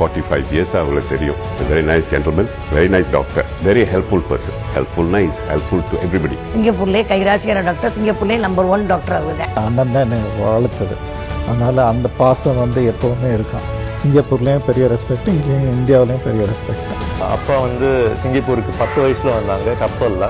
Forty five years அவங்களை தெரியும் very nice gentleman very nice doctor very helpful person ஹெல்ப்ஃபுல்னா is helpful to everybody சிங்கப்பூர்லேயே கைராசியான doctor சிங்கப்பூர்லேயே number one doctor ஆகுது அண்ணன் தான் என்னை வளர்த்தது அதனால் அந்த பாசம் வந்து எப்போவுமே இருக்கும் சிங்கப்பூர்லேயும் பெரிய ரெஸ்பெக்ட் இங்கேயும் இந்தியாவிலையும் பெரிய ரெஸ்பெக்ட் அப்பா வந்து சிங்கப்பூருக்கு பத்து வயசுல வந்தாங்க கப்பல்ல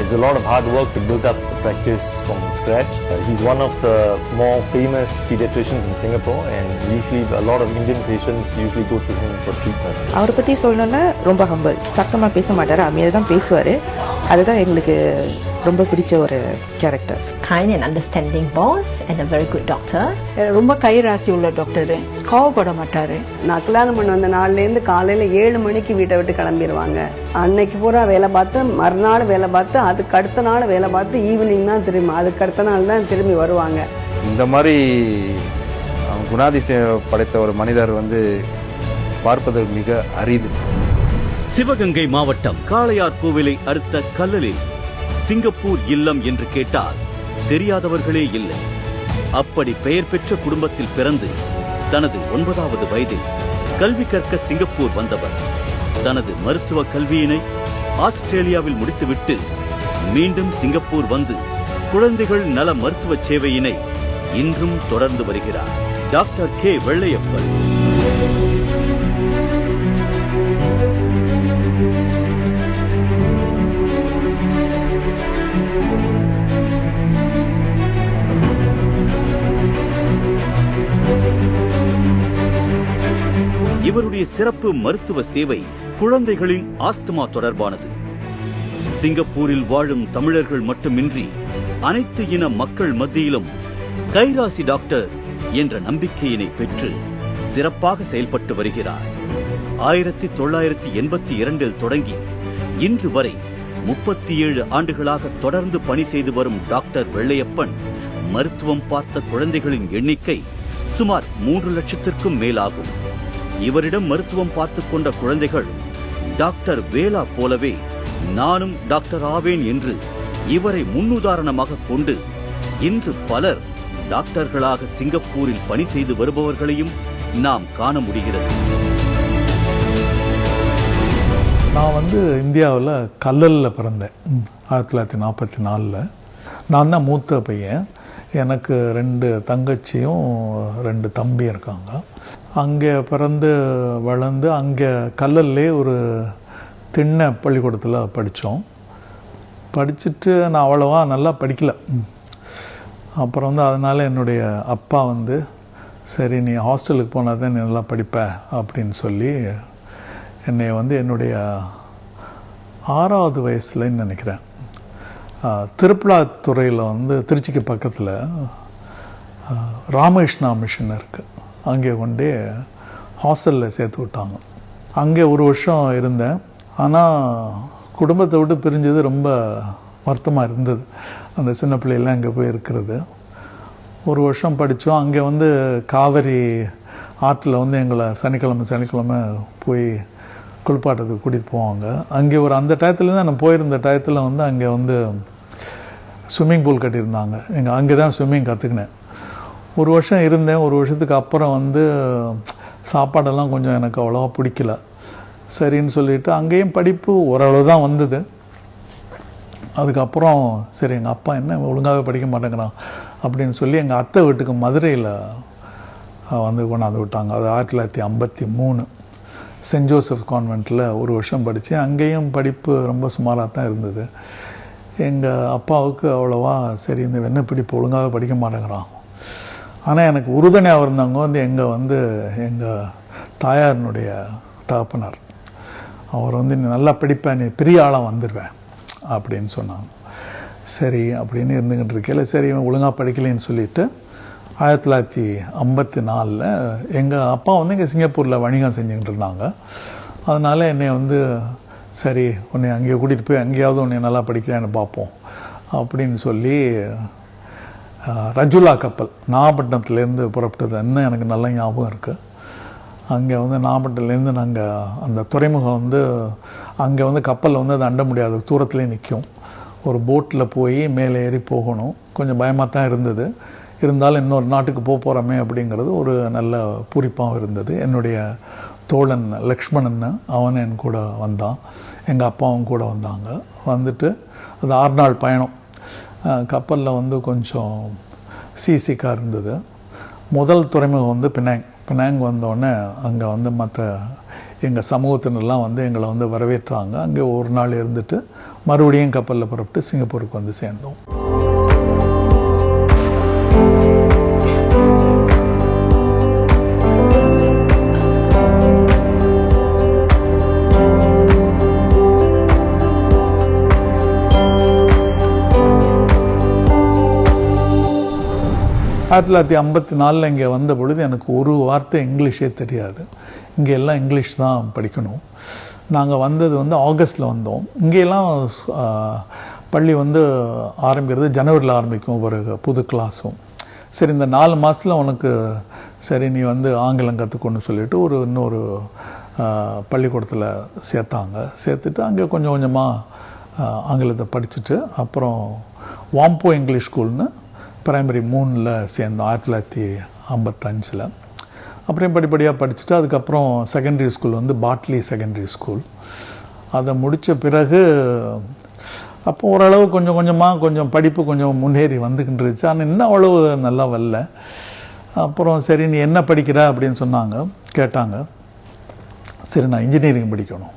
it's a lot of hard work to build up the practice from scratch. Uh, he's one of the more famous pediatricians in Singapore and usually a lot of Indian patients usually go to him for treatment. அவரை பற்றி சொல்லணும்னா ரொம்ப humble சத்தமாக பேச மாட்டார் அமைதியாக தான் பேசுவார் அதுதான் எங்களுக்கு ரொம்ப பிடிச்ச ஒரு character kind and understanding boss and a very good doctor. ரொம்ப கை ராசி உள்ள டாக்டரு கோவப்பட மாட்டாரு நான் கல்யாணம் பண்ண வந்த நாள்லேருந்து காலையில் ஏழு மணிக்கு வீட்டை விட்டு கிளம்பிடுவாங்க அன்னைக்கு பூரா வேலை பார்த்து மறுநாள் வேலை பார்த்து அதுக்கு அடுத்த நாள் வேலை பார்த்து ஈவினிங் தான் திரும்பி அதுக்கு அடுத்த நாள் தான் திரும்பி வருவாங்க. இந்த மாதிரி குணாதிசயம் படைத்த ஒரு மனிதர் வந்து பார்ப்பது மிக அரிது. சிவகங்கை மாவட்டம் காளையார் கோவிலை அடுத்த கல்லலில் சிங்கப்பூர் இல்லம் என்று கேட்டால் தெரியாதவர்களே இல்லை. அப்படி பெயர் பெற்ற குடும்பத்தில் பிறந்து தனது ஒன்பதாவது வயதில் கல்வி கற்க சிங்கப்பூர் வந்தவர். தனது மருத்துவ கல்வியினை ஆஸ்திரேலியாவில் முடித்துவிட்டு மீண்டும் சிங்கப்பூர் வந்து குழந்தைகள் நல மருத்துவ சேவையினை இன்றும் தொடர்ந்து வருகிறார். Doctor K. வெள்ளையப்பன். இவருடைய சிறப்பு மருத்துவ சேவை குழந்தைகளின் ஆஸ்துமா தொடர்பானது. சிங்கப்பூரில் வாழும் தமிழர்கள் மட்டுமின்றி அனைத்து இன மக்கள் மத்தியிலும் கைராசி டாக்டர் என்ற நம்பிக்கையினை பெற்று சிறப்பாக செயல்பட்டு வருகிறார். ஆயிரத்தி தொள்ளாயிரத்தி எண்பத்தி இரண்டில் தொடங்கி இன்று வரை முப்பத்தி ஏழு ஆண்டுகளாக தொடர்ந்து பணி செய்து வரும் டாக்டர் வெள்ளையப்பன் மருத்துவம் பார்த்த குழந்தைகளின் எண்ணிக்கை சுமார் மூன்று லட்சத்திற்கும் மேலாகும். இவரிடம் மருத்துவம் பார்த்து கொண்ட குழந்தைகள் டாக்டர் வேலா போலவே நானும் டாக்டர் ஆவேன் என்று இவரை முன்னுதாரணமாக கொண்டு இன்று பலர் டாக்டர்களாக சிங்கப்பூரில் பணி செய்து வருபவர்களையும் நாம் காண முடிகிறது. நான் வந்து இந்தியாவில் கல்லலில் பிறந்தேன். ஆயிரத்தி தொள்ளாயிரத்தி நாற்பத்தி நாலில். நான் தான் மூத்த பையன். எனக்கு ரெண்டு தங்கச்சியும் ரெண்டு தம்பி இருக்காங்க. அங்கே பிறந்து வளர்ந்து அங்கே கல்லல்லே ஒரு திண்ண பள்ளிக்கூடத்தில் படித்தோம். படிச்சுட்டு நான் அவ்வளோவா நல்லா படிக்கலை. அப்புறம் வந்து அதனால் என்னுடைய அப்பா வந்து சரி நீ ஹாஸ்டலுக்கு போனால் தான் நீ நல்லா படிப்ப அப்படின்னு சொல்லி என்னை வந்து என்னுடைய ஆறாவது வயசுலன்னு நினைக்கிறேன். திருப்பலாத்துறையில் வந்து திருச்சிக்கு பக்கத்தில் ராமகிருஷ்ணா மிஷன் இருக்குது அங்கே கொண்டே ஹாஸ்டலில் சேர்த்து விட்டாங்க. அங்கே ஒரு வருஷம் இருந்தேன். ஆனால் குடும்பத்தை விட்டு பிரிஞ்சது ரொம்ப வருத்தமாக இருந்தது. அந்த சின்ன பிள்ளையெல்லாம் அங்கே போய் இருக்கிறது. ஒரு வருஷம் படித்தோம். அங்கே வந்து காவிரி ஆற்றுல வந்து எங்களை சனிக்கிழமை சனிக்கிழமை போய் குளிப்பாட்டத்துக்கு கூட்டிகிட்டு போவாங்க. அங்கே ஒரு அந்த டயத்துலேருந்து தான் நான் போயிருந்த டயத்தில் வந்து அங்கே வந்து ஸ்விம்மிங் பூல் கட்டியிருந்தாங்க. எங்கள் அங்கே தான் ஸ்விம்மிங் கற்றுக்கினேன். ஒரு வருஷம் இருந்தேன். ஒரு வருஷத்துக்கு அப்புறம் வந்து சாப்பாடெல்லாம் கொஞ்சம் எனக்கு அவ்வளோவா பிடிக்கல. சரின்னு சொல்லிட்டு அங்கேயும் படிப்பு ஓரளவு தான் வந்தது. அதுக்கப்புறம் சரி எங்கள் அப்பா என்ன ஒழுங்காகவே படிக்க மாட்டேங்கிறான் அப்படின்னு சொல்லி எங்கள் அத்தை வீட்டுக்கு மதுரையில் வந்து கொண்டாந்து விட்டாங்க. அது ஆயிரத்தி தொள்ளாயிரத்தி ஐம்பத்தி மூணு சென்ட் ஜோசப் கான்வெண்ட்டில் ஒரு வருஷம் படித்தேன் அங்கேயும் படிப்பு ரொம்ப சுமாராக தான் இருந்தது. எங்கள் அப்பாவுக்கு அவ்வளோவா சரி இந்த வெண்ணப்பிடிப்பு ஒழுங்காகவே படிக்க மாட்டேங்கிறான். ஆனால் எனக்கு உறுதுணையாக இருந்தவங்க வந்து எங்கள் வந்து எங்கள் தாயாரினுடைய தகப்பனார். அவர் வந்து நீ நல்லா படிப்பேன் நீ பெரிய ஆளாக வந்துடுவேன் அப்படின்னு சொன்னாங்க. சரி அப்படின்னு இருந்துக்கிட்டு இருக்கையில் சரி இவன் ஒழுங்காக படிக்கலைன்னு சொல்லிட்டு ஆயிரத்தி தொள்ளாயிரத்தி ஐம்பத்தி நாலில் எங்கள் அப்பா வந்து இங்கே சிங்கப்பூரில் வணிகம் செஞ்சுக்கிட்டு இருந்தாங்க. அதனால் என்னை வந்து சரி உன்னை அங்கே கூட்டிகிட்டு போய் அங்கேயாவது உன்னை நல்லா படிக்கிறேன்னு பார்ப்போம் அப்படின்னு சொல்லி ரஜுலா கப்பல் நாகப்பட்டினத்துலேருந்து புறப்பட்டது இன்னும் எனக்கு நல்ல ஞாபகம் இருக்குது அங்கே வந்து நாகப்பட்டினத்துலேருந்து நாங்கள் அந்த துறைமுகம் வந்து அங்கே வந்து கப்பலில் வந்து அது அண்ட முடியாது தூரத்துலேயே நிற்கும். ஒரு போட்டில் போய் மேலே ஏறி போகணும். கொஞ்சம் பயமாக தான் இருந்தது. இருந்தாலும் இன்னொரு நாட்டுக்கு போக போகிறோமே அப்படிங்கிறது ஒரு நல்ல பூரிப்பாகவும் இருந்தது. என்னுடைய தோழன் லக்ஷ்மணன் அவன் என் கூட வந்தான். எங்கள் அப்பாவும் கூட வந்தாங்க. வந்துட்டு அது ஆறு நாள் பயணம். கப்பலில் வந்து கொஞ்சம் சிசிக்காக இருந்தது. முதல் துறைமுகம் வந்து பினாங் பினாங் வந்தோடனே அங்கே வந்து மற்ற எங்கள் சமூகத்தினர்லாம் வந்து எங்களை வந்து வரவேற்றாங்க. அங்கே ஒரு நாள் இருந்துட்டு மறுபடியும் கப்பலில் புறப்பட்டு சிங்கப்பூருக்கு வந்து சேர்ந்தோம். ஆயிரத்தி தொள்ளாயிரத்தி ஐம்பத்தி நாலில் இங்கே வந்த பொழுது எனக்கு ஒரு வார்த்தை இங்கிலீஷே தெரியாது. இங்கே எல்லாம் இங்கிலீஷ் தான் படிக்கணும். நாங்கள் வந்தது வந்து ஆகஸ்டில் வந்தோம். இங்கெல்லாம் பள்ளி வந்து ஆரம்பிக்கிறது ஜனவரியில் ஆரம்பிக்கும் ஒரு புது கிளாஸும். சரி இந்த நாலு மாதத்தில் உனக்கு சரி நீ வந்து ஆங்கிலம் கற்றுக்கணும்னு சொல்லிட்டு ஒரு இன்னொரு பள்ளிக்கூடத்தில் சேர்த்தாங்க. சேர்த்துட்டு அங்கே கொஞ்சம் கொஞ்சமாக ஆங்கிலத்தை படிச்சுட்டு அப்புறம் வாம்போ இங்கிலீஷ் ஸ்கூல்னு பிரைமரி மூணில் சேர்ந்தோம் ஆயிரத்தி தொள்ளாயிரத்தி ஐம்பத்தஞ்சில் அப்புறம் படிப்படியாக படிச்சுட்டு அதுக்கப்புறம் செகண்டரி ஸ்கூல் வந்து பாட்லி செகண்டரி ஸ்கூல் அதை முடித்த பிறகு அப்போ ஓரளவு கொஞ்சம் கொஞ்சமாக கொஞ்சம் படிப்பு கொஞ்சம் முன்னேறி வந்துக்கிட்டு இருந்துச்சு ஆனால் இன்னும் அவ்வளவு நல்லா வரல. அப்புறம் சரி நீ என்ன படிக்கிற அப்படின்னு சொன்னாங்க. கேட்டாங்க. சரி நான் இன்ஜினியரிங் படிக்கணும்.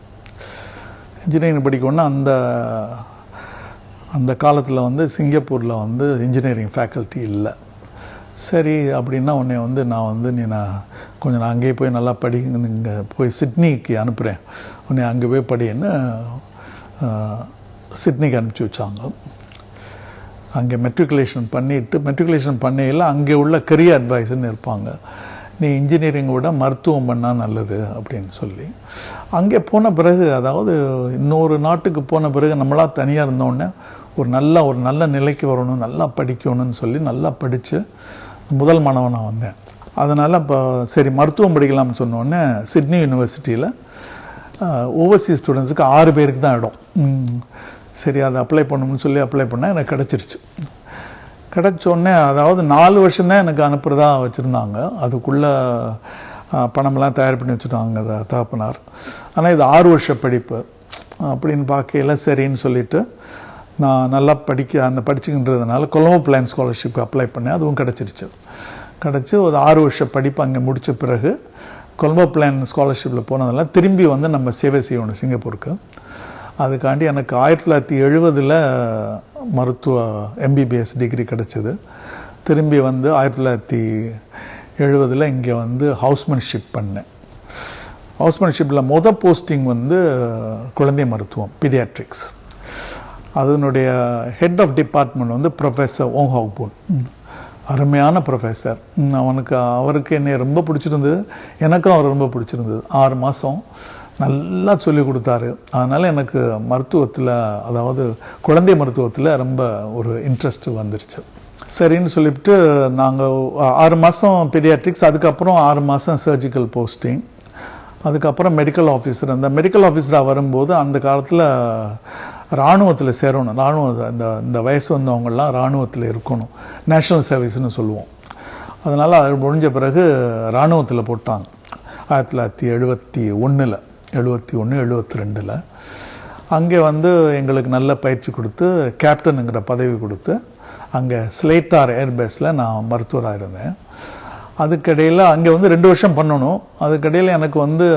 இன்ஜினியரிங் படிக்கணும்னா அந்த அந்த காலத்தில் வந்து சிங்கப்பூரில் வந்து இன்ஜினியரிங் ஃபேக்கல்ட்டி இல்லை. சரி அப்படின்னா உன்னை வந்து நான் வந்து நீ நான் கொஞ்சம் நான் அங்கேயே போய் நல்லா படி இங்கே போய் சிட்னிக்கு அனுப்புகிறேன் உன்னை அங்கே போய் படின்னு சிட்னிக்கு அனுப்பிச்சி வச்சாங்க. அங்கே மெட்ரிகுலேஷன் பண்ணிட்டு மெட்ரிகுலேஷன் பண்ணையில் அங்கே உள்ள கெரியர் அட்வைஸ்ன்னு இருப்பாங்க. நீ இன்ஜினியரிங் விட மருத்துவம் பண்ணால் நல்லது அப்படின்னு சொல்லி. அங்கே போன பிறகு அதாவது இன்னொரு நாட்டுக்கு போன பிறகு நம்மளாக தனியாக இருந்தோடனே ஒரு நல்ல ஒரு நல்ல நிலைக்கு வரணும் நல்லா படிக்கணும்னு சொல்லி நல்லா படித்து முதல் மாணவனாக வந்தேன். அதனால் இப்போ சரி மருத்துவம் படிக்கலாம்னு சொன்னோடனே சிட்னி யூனிவர்சிட்டியில் ஓவர்சீஸ் ஸ்டூடெண்ட்ஸுக்கு ஆறு பேருக்கு தான் இடம். சரி அதை அப்ளை பண்ணணும்னு சொல்லி அப்ளை பண்ணால் எனக்கு கிடச்சிருச்சு. கிடைச்ச உடனே அதாவது நாலு வருஷம்தான் எனக்கு அனுப்புகிறதா வச்சுருந்தாங்க. அதுக்குள்ளே பணமெல்லாம் தயார் பண்ணி வச்சுட்டாங்க த- தகப்பனார். ஆனால் இது ஆறு வருஷ படிப்பு. அப்படின்னு பார்க்கையில சரின்னு சொல்லிட்டு நான் நல்லா படிக்க அந்த படிச்சுக்கின்றதுனால கொலம்போ பிளான் ஸ்காலர்ஷிப்க்கு அப்ளை பண்ணேன். அதுவும் கிடச்சிருச்சு. கிடச்சி ஒரு ஆறு வருஷ படிப்பு அங்கே முடித்த பிறகு கொலம்போ பிளான் ஸ்காலர்ஷிப்பில் போனதெல்லாம் திரும்பி வந்து நம்ம சேவை செய்யணும் சிங்கப்பூருக்கு. அதுக்காண்டி எனக்கு ஆயிரத்தி தொள்ளாயிரத்தி எழுபதில் மருத்துவ எம்பிபிஎஸ் டிகிரி கிடச்சிது. திரும்பி வந்து ஆயிரத்தி தொள்ளாயிரத்தி எழுபதில் இங்கே வந்து ஹவுஸ்மேன்ஷிப் பண்ணேன். ஹவுஸ்மேன்ஷிப்பில் முத போஸ்டிங் வந்து குழந்தை மருத்துவம் பீடியாட்ரிக்ஸ் அதனுடைய ஹெட் ஆஃப் டிபார்ட்மெண்ட் வந்து ப்ரொஃபஸர் ஓங் ஹாக்பூன் அருமையான ப்ரொஃபஸர் அவனுக்கு அவருக்கு என்னை ரொம்ப பிடிச்சிருந்தது. எனக்கும் அவர் ரொம்ப பிடிச்சிருந்தது. ஆறு மாதம் நல்லா சொல்லி கொடுத்தாரு. அதனால் எனக்கு மருத்துவத்தில் அதாவது குழந்தை மருத்துவத்தில் ரொம்ப ஒரு இன்ட்ரெஸ்ட் வந்துருச்சு. சரின்னு சொல்லிவிட்டு நாங்கள் ஆறு மாதம் பீடியாட்ரிக்ஸ் அதுக்கப்புறம் ஆறு மாதம் சர்ஜிக்கல் போஸ்டிங் அதுக்கப்புறம் மெடிக்கல் ஆஃபீஸர் அந்த மெடிக்கல் ஆஃபீஸராக வரும்போது அந்த காலத்தில் இராணுவத்தில் சேரணும். இராணுவ இந்த இந்த வயசு வந்தவங்கள்லாம் இராணுவத்தில் இருக்கணும். நேஷனல் சர்வீஸ்னு சொல்லுவோம். அதனால் அது முடிஞ்ச பிறகு இராணுவத்தில் போட்டாங்க. ஆயிரத்தி தொள்ளாயிரத்தி எழுபத்தி ஒன்றில் எழுபத்தி ஒன்று எழுபத்தி ரெண்டில். அங்கே வந்து எங்களுக்கு நல்ல பயிற்சி கொடுத்து கேப்டனுங்கிற பதவி கொடுத்து அங்கே ஸ்லேட்டார் ஏர்பேஸில் நான் மருத்துவராக இருந்தேன். அதுக்கிடையில் அங்கே வந்து ரெண்டு வருஷம் பண்ணணும். அதுக்கிடையில் எனக்கு வந்து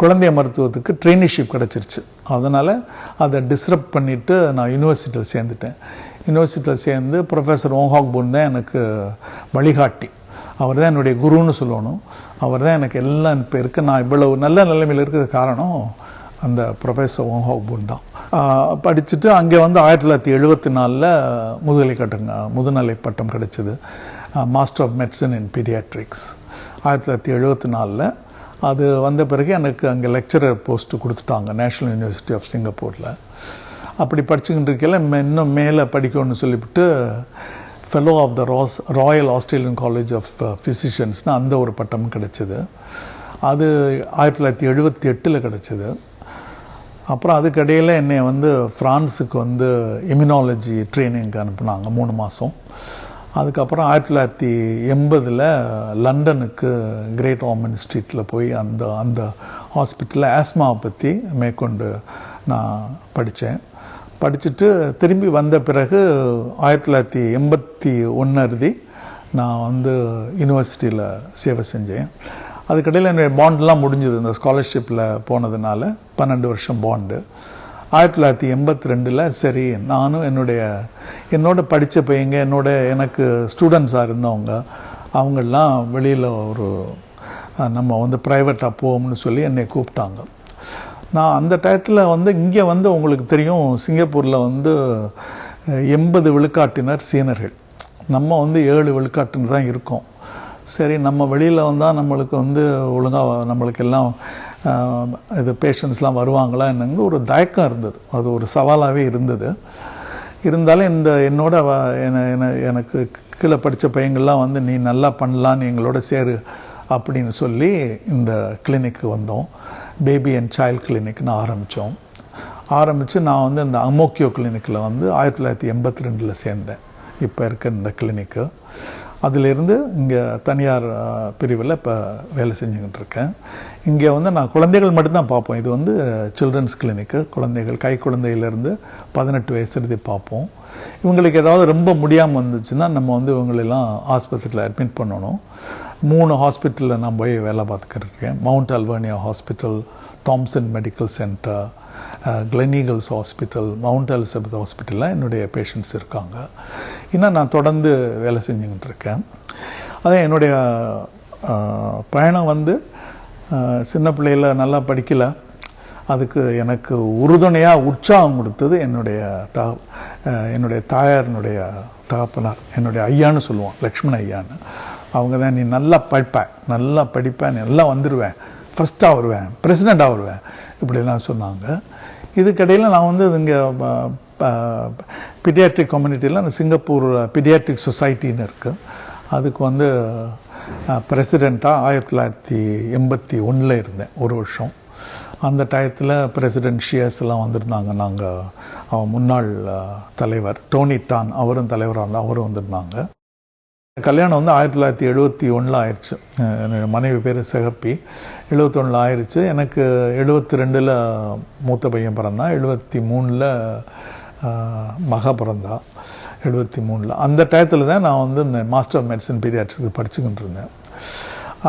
குழந்தைய மருத்துவத்துக்கு ட்ரெயினிஷிப் கிடச்சிருச்சு. அதனால் அதை டிஸ்டர்ப் பண்ணிவிட்டு நான் யூனிவர்சிட்டியில் சேர்ந்துட்டேன். யூனிவர்சிட்டியில் சேர்ந்து ப்ரொஃபஸர் ஓஹாக் பூன் தான் எனக்கு வழிகாட்டி. அவர் தான் என்னுடைய குருன்னு சொல்லணும். அவர் தான் எனக்கு எல்லாம் இப்போ இருக்க. நான் இவ்வளவு நல்ல நிலைமையில் இருக்கிற காரணம் அந்த ப்ரொஃபஸர் ஓங்ஹாக் தான். படிச்சுட்டு அங்கே வந்து ஆயிரத்தி தொள்ளாயிரத்தி எழுபத்தி நாலில் முதுகலை கட்டங்க முதுநிலை பட்டம் கிடைச்சிது. Master of medicine in paediatrics ஆயிரத்தி தொள்ளாயிரத்தி எழுபத்தி நாலில் அது வந்த பிறகு எனக்கு அங்கே லெக்சரர் போஸ்ட்டு கொடுத்துட்டாங்க நேஷ்னல் யூனிவர்சிட்டி ஆஃப் சிங்கப்பூரில் அப்படி படிச்சுக்கிட்டு இருக்கையில் இன்னும் மேலே படிக்கணும்னு சொல்லிவிட்டு fellow of the Ross royal Australian college of ஃபிசிஷியன்ஸ்னு அந்த ஒரு பட்டமும் கிடைச்சிது. அது ஆயிரத்தி தொள்ளாயிரத்தி எழுபத்தி எட்டில் கிடச்சிது. அப்புறம் அதுக்கடையில் என்னை வந்து ஃப்ரான்ஸுக்கு வந்து இம்யூனாலஜி ட்ரைனிங்க்கு அனுப்புனாங்க மூணு மாதம் அதுக்கப்புறம் ஆயிரத்தி தொள்ளாயிரத்தி எண்பதில் லண்டனுக்கு கிரேட் ஓமன் ஸ்ட்ரீட்டில் போய் அந்த அந்த ஹாஸ்பிட்டலில் ஆஸ்மாவை பற்றி மேற்கொண்டு நான் படித்தேன் படிச்சுட்டு திரும்பி வந்த பிறகு ஆயிரத்தி தொள்ளாயிரத்தி எண்பத்தி ஒன்று நான் வந்து யூனிவர்சிட்டியில் சேவை செஞ்சேன். அதுக்கடையில் என்னுடைய பாண்டெலாம் முடிஞ்சது. இந்த ஸ்காலர்ஷிப்பில் போனதுனால பன்னெண்டு வருஷம் பாண்டு ஆயிரத்தி தொள்ளாயிரத்தி எண்பத்தி ரெண்டில் சரி நானும் என்னுடைய என்னோட படித்த பையங்க என்னோட எனக்கு ஸ்டூடெண்ட்ஸாக இருந்தவங்க அவங்கெல்லாம் வெளியில் ஒரு நம்ம வந்து ப்ரைவேட்டாக போவோம்னு சொல்லி என்னை கூப்பிட்டாங்க. நான் அந்த டயத்தில் வந்து இங்கே வந்து உங்களுக்கு தெரியும் சிங்கப்பூரில் வந்து எண்பது விழுக்காட்டினர் சீனர்கள். நம்ம வந்து ஏழு விழுக்காட்டினர் தான் இருக்கோம். சரி நம்ம வெளியில் வந்தால் நம்மளுக்கு வந்து ஒழுங்காக நம்மளுக்கு எல்லாம் இது பேஷண்ட்ஸ்லாம் வருவாங்களா என்னங்க ஒரு தயக்கம் இருந்தது. அது ஒரு சவாலாகவே இருந்தது. இருந்தாலும் இந்த என்னோட எனக்கு கீழே படித்த பையங்கள்லாம் வந்து நீ நல்லா பண்ணலான்னு எங்களோட சேரு அப்படின்னு சொல்லி இந்த கிளினிக்கு வந்தோம். பேபி அண்ட் சைல்ட் கிளினிக்னு ஆரம்பித்தோம். ஆரம்பித்து நான் வந்து இந்த அமோக்கியோ கிளினிக்கில் வந்து ஆயிரத்தி தொள்ளாயிரத்தி எண்பத்தி ரெண்டில் சேர்ந்தேன். இப்போ இருக்க இந்த கிளினிக்கு. அதிலிருந்து இங்கே தனியார் பிரிவில் இப்போ வேலை செஞ்சுக்கிட்டு இருக்கேன். இங்கே வந்து நான் குழந்தைகள் மட்டும்தான் பார்ப்போம். இது வந்து சில்ட்ரன்ஸ் கிளினிக்கு. குழந்தைகள் கை குழந்தையிலேருந்து பதினெட்டு வயசு இறுதி பார்ப்போம். இவங்களுக்கு ஏதாவது ரொம்ப முடியாமல் வந்துச்சுன்னா நம்ம வந்து இவங்களெல்லாம் ஆஸ்பத்திரியில் அட்மிட் பண்ணணும். மூணு ஹாஸ்பிட்டலில் நான் போய் வேலை பார்த்துக்கிட்டு இருக்கேன் Mount Alvernia hospital Thomson medical centre Gleneagles hospital Mount Elizabeth ஹாஸ்பிட்டலில் என்னுடைய பேஷண்ட்ஸ் இருக்காங்க. இன்னும் நான் தொடர்ந்து வேலை செஞ்சுக்கிட்டு இருக்கேன் அதே என்னுடைய பயணம் வந்து சின்ன பிள்ளையில் நல்லா படிக்கலை. அதுக்கு எனக்கு உறுதுணையாக உற்சாகம் கொடுத்தது என்னுடைய த என்னுடைய தாயாரினுடைய தகப்பனார் என்னுடைய ஐயான்னு சொல்லுவோம் லக்ஷ்மண ஐயான்னு. அவங்க தான் நீ நல்லா படிப்பேன் நல்லா படிப்பேன் நல்லா வந்துடுவேன் ஃபஸ்ட்டாக வருவேன் பிரசிடெண்ட்டாக வருவேன். இப்படிலாம் சொன்னாங்க. இதுக்கடையில் நான் வந்து இங்கே பிடியாட்ரிக் கம்யூனிட்டியில் சிங்கப்பூர் பிடியாட்ரிக் சொசைட்டின்னு இருக்குது அதுக்கு வந்து பிரசிடெண்ட்டாக ஆயிரத்தி தொள்ளாயிரத்தி எண்பத்தி ஒன்றில் இருந்தேன் ஒரு வருஷம். அந்த டயத்தில் பிரசிடென்ட் ஷியர்ஸ் எல்லாம் வந்திருந்தாங்க. நாங்கள் முன்னாள் தலைவர் டோனி டான் அவரும் தலைவராக இருந்தால் அவரும் வந்திருந்தாங்க. கல்யாணம் வந்து ஆயிரத்தி தொள்ளாயிரத்தி எழுபத்தி ஒன்றில் ஆயிடுச்சு. என்னோடய மனைவி பேர் சிகப்பி. எழுபத்தொன்னில் ஆயிடுச்சு எனக்கு எழுபத்தி ரெண்டில் மூத்த பையன் பிறந்தான். எழுபத்தி மூணில் மக பிறந்தான் எழுபத்தி மூணில். அந்த டயத்தில் தான் நான் வந்து இந்த மாஸ்டர் ஆஃப் மெடிசன் பீரியாட்ஸுக்கு படிச்சுக்கிட்டு இருந்தேன்.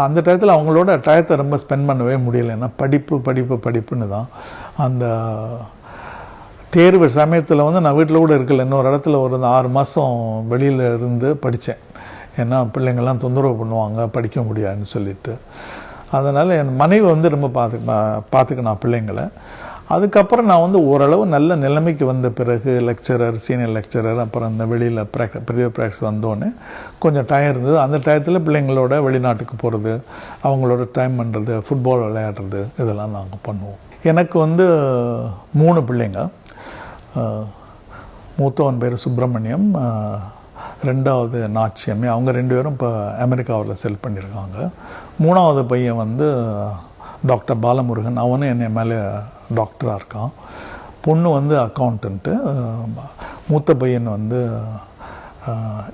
அந்த டயத்தில் அவங்களோட டயத்தை ரொம்ப ஸ்பெண்ட் பண்ணவே முடியல. ஏன்னா படிப்பு படிப்பு படிப்புன்னு தான். அந்த தேர்வு சமயத்தில் வந்து நான் வீட்டில் கூட இருக்கல. இன்னொரு இடத்துல ஒரு ஆறு மாதம் வெளியில் இருந்து படித்தேன் ஏன்னா பிள்ளைங்கள்லாம் தொந்தரவு பண்ணுவாங்க படிக்க முடியாதுன்னு சொல்லிட்டு. அதனால் என் மனைவி வந்து ரொம்ப பார்த்து பார்த்துக்கினா பிள்ளைங்களை. அதுக்கப்புறம் நான் வந்து ஓரளவு நல்ல நிலைமைக்கு வந்த பிறகு லெக்சரர் சீனியர் லெக்சரர் அப்புறம் இந்த வெளியில் ப்ராக்டி பெரிய ப்ராக்டிஸ் வந்தோடனே கொஞ்சம் டயம் இருந்தது. அந்த டயத்தில் பிள்ளைங்களோட வெளிநாட்டுக்கு போகிறது அவங்களோட டைம் பண்ணுறது ஃபுட்பால் விளையாடுறது இதெல்லாம் நாங்கள் பண்ணுவோம். எனக்கு வந்து மூணு பிள்ளைங்க. மூத்தவன் பேர் சுப்பிரமணியம் ரெண்டாவது நாச்சியம்மே அவங்க ரெண்டு பேரும் இப்போ அமெரிக்காவில் செல் பண்ணியிருக்காங்க மூணாவது பையன் வந்து டாக்டர் பாலமுருகன். அவனும் என்னை மேலே டாக்டராக இருக்கான். பொண்ணு வந்து அக்கௌண்ட்டு மூத்த பையன் வந்து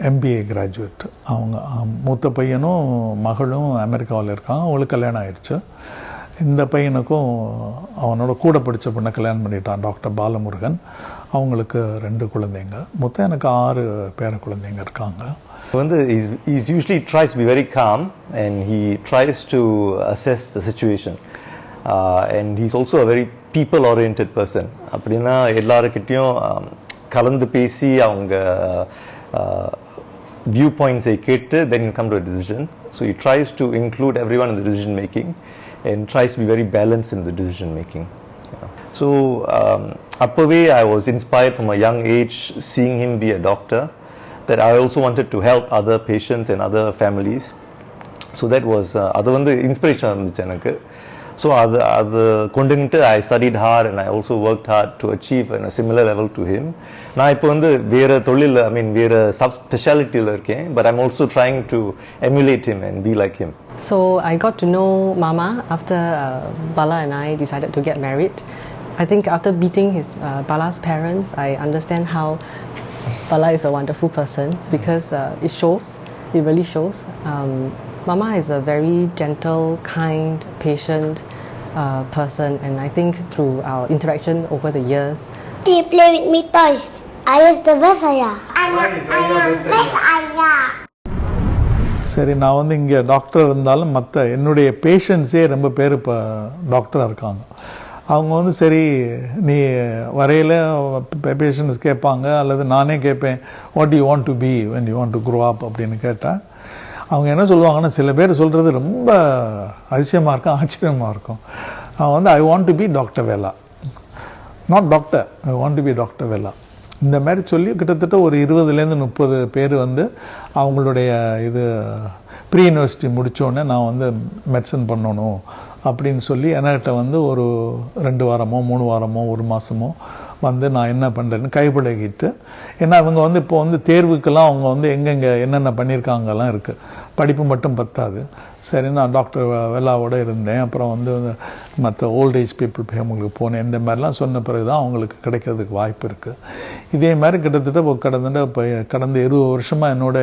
எம்பிஏ கிராஜுவேட். அவங்க மூத்த பையனும் மகளும் அமெரிக்காவில் இருக்காங்க. அவளுக்கு கல்யாணம் ஆயிடுச்சு. இந்த பையனுக்கும் அவனோட கூட படித்த பொண்ணை கல்யாணம் பண்ணிட்டான் டாக்டர் பாலமுருகன். அவங்களுக்கு ரெண்டு குழந்தைங்க மொத்தம் எனக்கு ஆறு பேர குழந்தைங்க இருக்காங்க வந்து is is usually tries be very calm and he tries to assess the situation and he's also a very people oriented person அப்படின்னா எல்லாருக்கிட்டேயும் கலந்து பேசி அவங்க வியூ பாயிண்ட்ஸை கேட்டு then come to decision so he tries to include everyone இந்த decision making and tries be very balance in the decision making so um, அப்பவே I was inspired from a young age seeing him be a doctor that I also wanted to help other patients and other families. So that was uh, அது வந்து inspiration இருந்துச்சு எனக்கு so அது அது கொண்டுகிட்டு I studied hard and I also work hard to achieve an similar level to him நான் இப்போ வந்து வேற தொழில் ஐ மீன் வேற சப் ஸ்பெஷாலிட்டியில் இருக்கேன் but I'm also trying to emulate him and be like him So I got to know Mama after uh, Bala and I decided to get married. I think after meeting his uh, Bala's parents, I understand how Bala is a wonderful person because uh, it shows, it really shows. Um, Mama is a very gentle, kind, patient uh, person, and I think through our interaction over the years, Do you play with me toys? I is the best ayah. I'm a, I'm a best ayah. சரி நான் வந்து இங்கே doctor இருந்தாலும் மற்ற என்னுடைய பேஷண்ட்ஸே ரொம்ப பேர் இப்போ டாக்டராக இருக்காங்க அவங்க வந்து சரி நீ வரையில் பேஷண்ட்ஸ் கேட்பாங்க அல்லது நானே கேட்பேன் what you want to be when you want to grow up அப்படின்னு கேட்டால் அவங்க என்ன சொல்லுவாங்கன்னா சில பேர் சொல்கிறது ரொம்ப அதிசயமாக இருக்கும் ஆச்சரியமாக இருக்கும். அவன் வந்து I want to be doctor Vela not doctor I want to be doctor வேலா இந்த மாதிரி சொல்லி கிட்டத்தட்ட ஒரு இருபதுலேருந்து முப்பது பேர் வந்து அவங்களுடைய இது ப்ரீ யூனிவர்சிட்டி முடித்தோடனே நான் வந்து மெடிசன் பண்ணணும் அப்படின்னு சொல்லி என்கிட்ட வந்து ஒரு ரெண்டு வாரமோ மூணு வாரமோ ஒரு மாதமோ வந்து நான் என்ன பண்ணுறேன்னு கைப்பழகிட்டு ஏன்னா அவங்க வந்து இப்போ வந்து தேர்வுக்கெல்லாம் அவங்க வந்து எங்கெங்கே என்னென்ன பண்ணியிருக்காங்கலாம் இருக்குது படிப்பு மட்டும் பத்தாது. சரி நான் டாக்டர் வெல்லாவோடு இருந்தேன். அப்புறம் வந்து மற்ற ஓல்டேஜ் பீப்புள் ஹோமுக்கு போனேன். இந்த மாதிரிலாம் சொன்ன பிறகு தான் அவங்களுக்கு கிடைக்கிறதுக்கு வாய்ப்பு இருக்குது இதே மாதிரி கிட்டத்தட்ட இப்போ கடந்த இப்போ கடந்த இருபது வருஷமாக என்னோட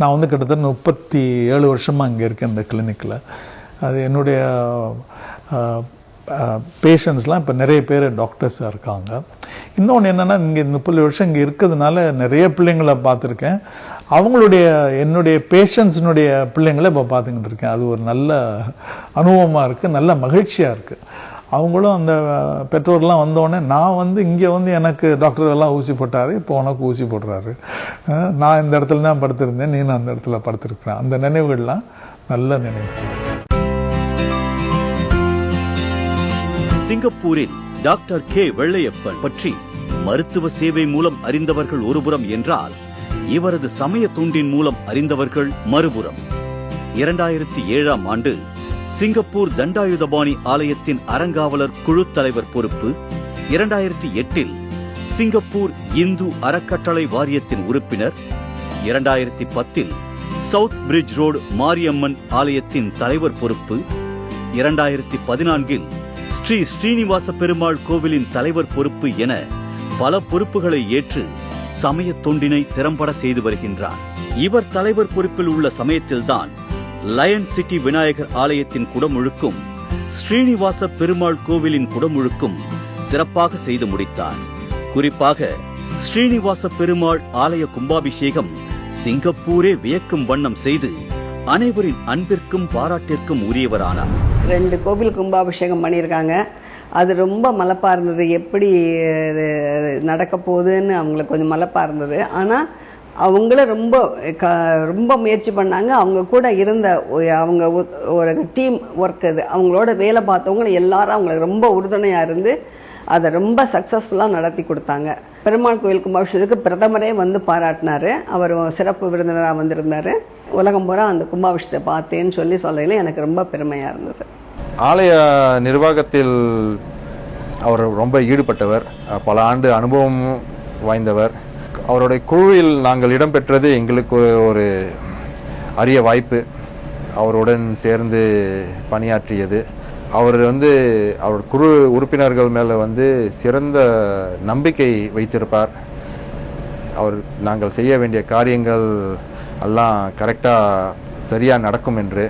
நான் வந்து கிட்டத்தட்ட முப்பத்தி ஏழு வருஷமாக இங்கே இருக்கேன் இந்த கிளினிக்கில் அது என்னுடைய பேஷண்ட்ஸ்லாம் இப்போ நிறைய பேர் டாக்டர்ஸாக இருக்காங்க. இன்னொன்று என்னென்னா இங்கே முப்பது வருஷம் இங்கே இருக்கிறதுனால நிறைய பிள்ளைங்களை பார்த்துருக்கேன். அவங்களுடைய என்னுடைய பேஷண்ட்ஸினுடைய பிள்ளைங்களை இப்போ பார்த்துக்கிட்டு இருக்கேன். அது ஒரு நல்ல அனுபவமாக இருக்குது நல்ல மகிழ்ச்சியாக இருக்குது அவங்களும் அந்த பெற்றோர்லாம் வந்தோடனே நான் வந்து இங்கே வந்து எனக்கு டாக்டர் எல்லாம் ஊசி போட்டார் இப்போ உனக்கு ஊசி போடுறாரு. நான் இந்த இடத்துல தான் படுத்திருந்தேன் நீனும் அந்த இடத்துல படுத்திருக்கிறேன். அந்த நினைவுகள்லாம் நல்ல நினைவுகள். சிங்கப்பூரில் டாக்டர் கே வெள்ளையப்பன் பற்றி மருத்துவ சேவை மூலம் அறிந்தவர்கள் ஒருபுறம் என்றால் இவரது சமய தொண்டின் மூலம் அறிந்தவர்கள் மறுபுறம். இரண்டாயிரத்தி ஏழாம் ஆண்டு சிங்கப்பூர் தண்டாயுதபாணி ஆலயத்தின் அறங்காவலர் குழு தலைவர் பொறுப்பு. இரண்டாயிரத்தி எட்டில் சிங்கப்பூர் இந்து அறக்கட்டளை வாரியத்தின் உறுப்பினர். இரண்டாயிரத்தி பத்தில் சவுத் பிரிட்ஜ் ரோடு மாரியம்மன் ஆலயத்தின் தலைவர் பொறுப்பு. இரண்டாயிரத்தி பதினான்கில் ஸ்ரீ ஸ்ரீனிவாச பெருமாள் கோவிலின் தலைவர் பொறுப்பு என பல பொறுப்புகளை ஏற்று சமய தொண்டினை திறம்பட செய்து வருகின்றார். இவர் தலைவர் பொறுப்பில் உள்ள சமயத்தில்தான் லயன் சிட்டி விநாயகர் ஆலயத்தின் குடமுழுக்கும் ஸ்ரீனிவாச பெருமாள் கோவிலின் குடமுழுக்கும் சிறப்பாக செய்து முடித்தார். குறிப்பாக ஸ்ரீனிவாச பெருமாள் ஆலய கும்பாபிஷேகம் சிங்கப்பூரே வியக்கும் வண்ணம் செய்து அனைவரின் அன்பிற்கும் பாராட்டிற்கும் உரியவரானார். ரெண்டு கோவில் கும்பாபிஷேகம் பண்ணியிருக்காங்க. அது ரொம்ப மலப்பாக இருந்தது. எப்படி நடக்க போகுதுன்னு அவங்களுக்கு கொஞ்சம் மலப்பாக இருந்தது. ஆனால் அவங்கள ரொம்ப க ரொம்ப முயற்சி பண்ணாங்க. அவங்க கூட இருந்த அவங்க ஒரு டீம் ஒர்க் அது. அவங்களோட வேலை பார்த்தவங்க எல்லாரும் அவங்களுக்கு ரொம்ப உறுதுணையாக இருந்து அதை ரொம்ப சக்ஸஸ்ஃபுல்லாக நடத்தி கொடுத்தாங்க. பெருமாள் கோயில் கும்பாபிஷேகத்துக்கு பிரதமரே வந்து பாராட்டினார். அவர் சிறப்பு விருந்தினராக வந்திருந்தார். உலகம் பூரா அந்த கும்பாபிஷத்தை பார்த்தேன்னு சொல்லி சொல்லையில எனக்கு ரொம்ப பெருமையாக இருந்தது. ஆலய நிர்வாகத்தில் அவர் ரொம்ப ஈடுபட்டவர். பல ஆண்டு அனுபவம் வாய்ந்தவர். அவருடைய குழுவில் நாங்கள் இடம்பெற்றது எங்களுக்கு ஒரு அரிய வாய்ப்பு. அவருடன் சேர்ந்து பணியாற்றியது. அவர் வந்து அவர் குழு உறுப்பினர்கள் மேல வந்து சிறந்த நம்பிக்கை வைத்திருப்பார். அவர் நாங்கள் செய்ய வேண்டிய காரியங்கள் எல்லாம் கரெக்டாக சரியாக நடக்கும் என்று.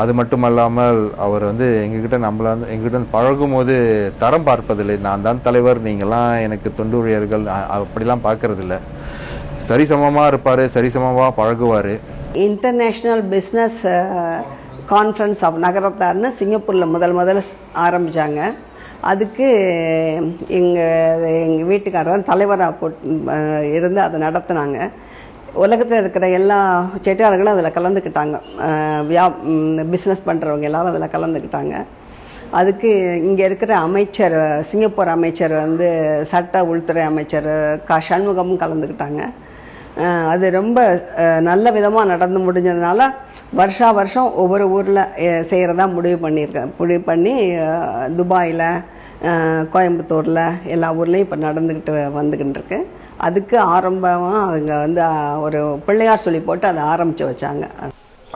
அது மட்டும் அல்லாமல் அவர் வந்து எங்ககிட்ட நம்மள வந்து எங்ககிட்ட பழகும் போது தரம் பார்ப்பதில்லை. நான் தான் தலைவர் நீங்கள்லாம் எனக்கு தொண்டு ஊழியர்கள் அப்படிலாம் பார்க்கறதில்ல. சரிசமமாக இருப்பார் சரிசமமாக பழகுவார். இன்டர்நேஷ்னல் பிஸ்னஸ் கான்ஃபரன்ஸ் ஆஃப் நகரத்தார்னு சிங்கப்பூரில் முதல் முதல்ல ஆரம்பித்தாங்க அதுக்கு எங்கள் எங்கள் வீட்டுக்காரர் தான் தலைவராக போட் இருந்து அதை நடத்துனாங்க. உலகத்தில் இருக்கிற எல்லா செட்டியார்களும் அதில் கலந்துக்கிட்டாங்க. வியா பிஸ்னஸ் பண்ணுறவங்க எல்லாரும் அதில் கலந்துக்கிட்டாங்க. அதுக்கு இங்கே இருக்கிற அமைச்சர் சிங்கப்பூர் அமைச்சர் வந்து சட்ட உள்துறை அமைச்சர் க. சண்முகமும் கலந்துக்கிட்டாங்க. அது ரொம்ப நல்ல விதமாக நடந்து முடிஞ்சதுனால வருஷா வருஷம் ஒவ்வொரு ஊரில் செய்கிறதா முடிவு பண்ணியிருக்கேன் முடிவு பண்ணி துபாயில் கோயம்புத்தூரில் எல்லா ஊர்லேயும் இப்போ நடந்துக்கிட்டு வந்துக்கிட்டு இருக்கு. அதுக்கு ஆரம்பமாக அவங்க வந்து ஒரு பிள்ளையார் சொல்லி போட்டு அதை ஆரம்பித்து வச்சாங்க.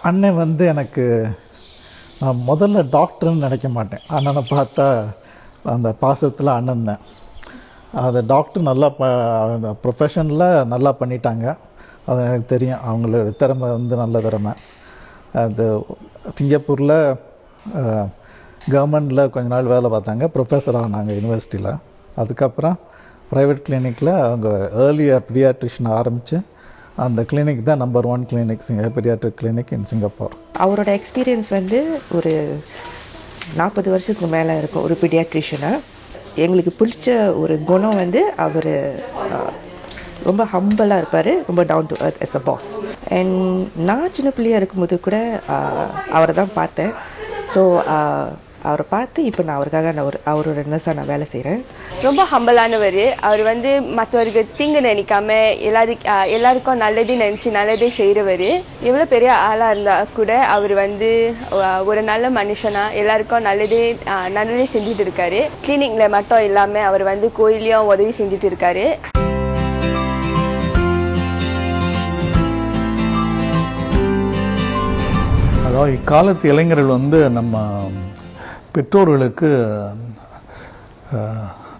அண்ணன் வந்து எனக்கு நான் முதல்ல டாக்டர்னு நினைக்க மாட்டேன். அண்ணனை பார்த்தா அந்த பாசத்தில் அண்ணன். தான் அது டாக்டர் நல்லா ப ப்ரொஃபஷனில் நல்லா பண்ணிட்டாங்க. அது எனக்கு தெரியும். அவங்களோட திறமை வந்து நல்ல திறமை. அது சிங்கப்பூரில் கவர்மெண்டில் கொஞ்ச நாள் வேலை பார்த்தாங்க. ப்ரொஃபஸர் ஆனாங்க யூனிவர்சிட்டியில் அதுக்கப்புறம் ப்ரைவேட் கிளினிக்கில் அவங்க ஏர்லியர் பீடியாட்ரிஷன் ஆரம்பித்து அந்த கிளினிக் தான் நம்பர் ஒன் கிளினிக் சிங்க பீடியாட்ரிக் கிளினிக் இன் சிங்கப்பூர். அவரோட எக்ஸ்பீரியன்ஸ் வந்து ஒரு நாற்பது வருஷத்துக்கு மேலே இருக்கும் ஒரு பீடியாட்ரிஷனாக எங்களுக்கு பிடிச்ச ஒரு குணம் வந்து அவர் ரொம்ப ஹம்பலாக இருப்பார் ரொம்ப down to earth as a boss and நான் சின்ன பிள்ளையாக இருக்கும்போது கூட அவரை தான் பார்த்தேன். ஸோ அவரை பார்த்து இப்போ நான் அவருக்காக நான் ஒரு அவரோட நர்ஸாக நான் வேலை செய்கிறேன் ரொம்ப ஹம்பலானவர் அவர் வந்து மற்றவருக்கு தீங்கு நினைக்காம எல்லாரும் ஆஹ் எல்லாருக்கும் நல்லது நினைச்சு நல்லதே செய்கிறவர் எவ்வளோ பெரிய ஆளாக இருந்தால் கூட அவர் வந்து ஒரு நல்ல மனுஷனா எல்லாருக்கும் நல்லதே நல்லதே செஞ்சுட்டு இருக்காரு. கிளினிக்ல மட்டும் இல்லாமல் அவர் வந்து கோயிலையும் உதவி செஞ்சுட்டு இருக்காரு. அதாவது இக்காலத்து இளைஞர்கள் வந்து நம்ம பெற்றோர்களுக்கு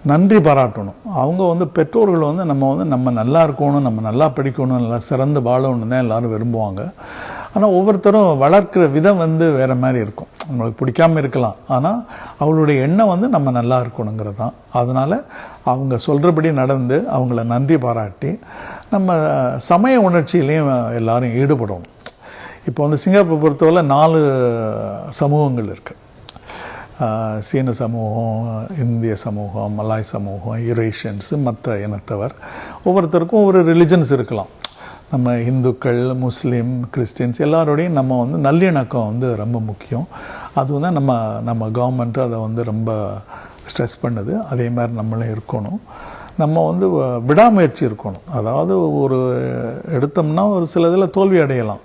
நன்றி பாராட்டணும். அவங்க வந்து பெற்றோர்கள் வந்து நம்ம வந்து நம்ம நல்லா இருக்கணும் நம்ம நல்லா படிக்கணும் நல்லா சிறந்து வாழணும் தான் எல்லாரும் விரும்புவாங்க. ஆனால் ஒவ்வொருத்தரும் வளர்க்கிற விதம் வந்து வேற மாதிரி இருக்கும். நம்மளுக்கு பிடிக்காம இருக்கலாம். ஆனால் அவங்களுடைய எண்ணம் வந்து நம்ம நல்லா இருக்கணுங்கிறது தான் அதனால் அவங்க சொல்கிறபடி நடந்து அவங்கள நன்றி பாராட்டி நம்ம சமய உணர்ச்சியிலையும் எல்லாரும் ஈடுபடணும். இப்போ வந்து சிங்கப்பூர் பொறுத்தவரை நாலு சமூகங்கள் இருக்குது சீன சமூகம் இந்திய சமூகம் மலாய் சமூகம் யூரேஷியன்ஸ் மற்ற இனத்தவர் ஒவ்வொருத்தருக்கும் ஒரு ரிலிஜன்ஸ் இருக்கலாம். நம்ம இந்துக்கள் முஸ்லீம் கிறிஸ்டின்ஸ் எல்லாரோடையும் நம்ம வந்து நல்லிணக்கம் வந்து ரொம்ப முக்கியம். அது தான் நம்ம நம்ம கவர்மெண்ட்டு அதை வந்து ரொம்ப ஸ்ட்ரெஸ் பண்ணுது. அதே மாதிரி நம்மளும் இருக்கணும். நம்ம வந்து வ- விடாமுயற்சி இருக்கணும். அதாவது ஒரு எடுத்தோம்னா ஒரு சில இதில் தோல்வி அடையலாம்.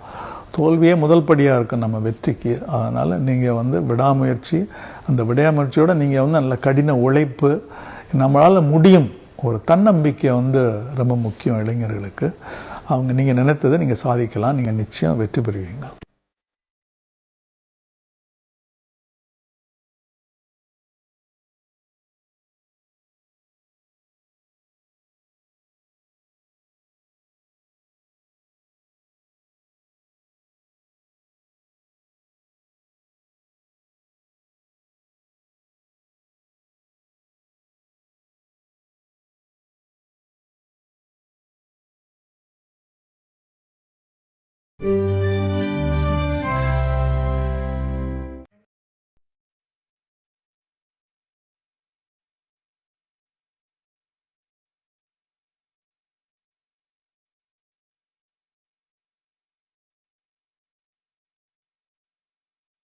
தோல்வியே முதல் படியாக இருக்கும் நம்ம வெற்றிக்கு. அதனால் நீங்கள் வந்து விடாமுயற்சி அந்த விடாமுயற்சியோட நீங்கள் வந்து நல்ல கடின உழைப்பு நம்மளால் முடியும். ஒரு தன்னம்பிக்கை வந்து ரொம்ப முக்கியம் இளைஞர்களுக்கு. அவங்க நீங்கள் நினைத்ததை நீங்கள் சாதிக்கலாம். நீங்கள் நிச்சயம் வெற்றி பெறுவீங்க.